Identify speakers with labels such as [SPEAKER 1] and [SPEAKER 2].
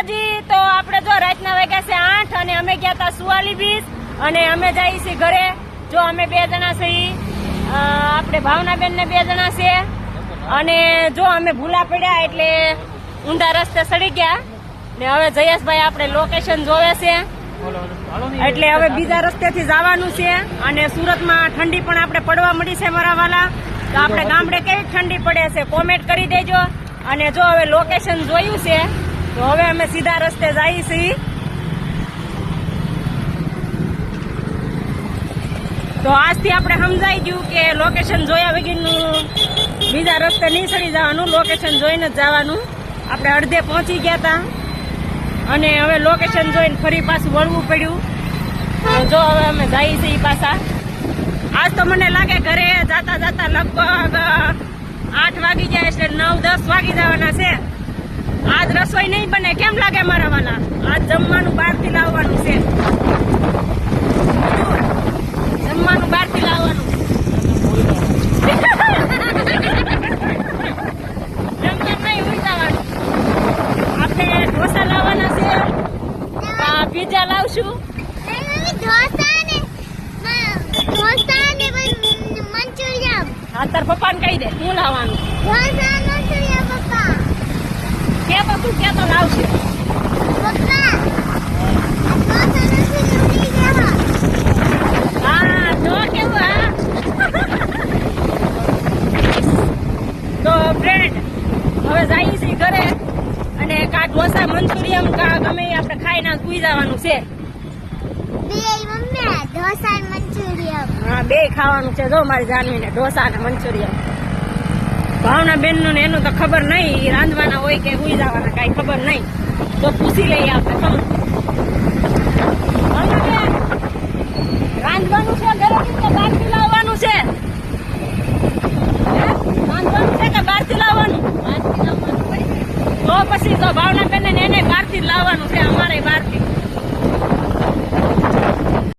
[SPEAKER 1] માતાજી તો આપણે જો રાતના વાગ્યા છે આઠ અને અમે ગયા હતા સુવાલી બીચ અને અમે જઈએ છીએ ઘરે. જો અમે બે જણા છીએ આપણે ભાવનાબેન ને બે જણા છે. અને જો અમે ભૂલા પડ્યા એટલે ઊંધા રસ્તે સડી ગયા. ને હવે જયેશભાઈ આપણે લોકેશન જોવે છે. એટલે હવે બીજા રસ્તેથી જવાનું છે અને સુરતમાં ઠંડી પણ આપણે પડવા મળી છે મારા વાલા. તો આપણે ગામડે કેવી ઠંડી પડે છે કોમેન્ટ કરી દેજો. અને જો હવે લોકેશન જોયું છે તો હવે અમે સીધા રસ્તે જઈએ છીએ તો આજથી આપણે સમજાઈ ગયું કે લોકેશન જોયા વગરનું બીજા રસ્તે નહીં સડી જવાનું લોકેશન જોઈને જ જવાનું. આપણે અડધે પહોંચી ગયા હતા અને હવે લોકેશન જોઈને ફરી પાછું વળવું પડ્યું. જો હવે અમે જઈએ છીએ પાછા. આજ તો મને લાગે ઘરે જાતા જાતા લગભગ આઠ વાગી જાય એટલે નવ દસ વાગી જવાના છે. આજ રસોઈ નહીં બને. કેમ લાગે મારા વાલા? આજ જમવાનું બહારથી લાવવાનું છે. જમવાનું બહારથી લાવવાનું. આપણે ઢોસા લાવવાના છે. આ પીઝા લાવશું. હા તાર પપ્પાને કહી દે હું લાવવાનું કે પપ્પુ કે તો લાવશે હા જો કેવું હા તો ફ્રેન્ડ હવે જઈએ છીએ ઘરે અને કા ઢોસા મંચુરિયમ કા ગમે આપણે ખાઈને સુઈ જવાનું છે. હા બે ખાવાનું છે. જો મારી જાનવીને ઢોસા અને મંચુરિયમ ભાવના બેનનું ને એનું તો ખબર નહીં. રાંધવાના હોય કે સુઈ જવાના કાંઈ ખબર નહીં. તો પૂછી લઈએ આપણે ખબર ભાવનાબેન, રાંધવાનું છે ઘરેથી કે બહારથી લાવવાનું છે હે? રાંધવાનું છે કે બહારથી લાવવાનું તો પછી તો ભાવના બેન ને એને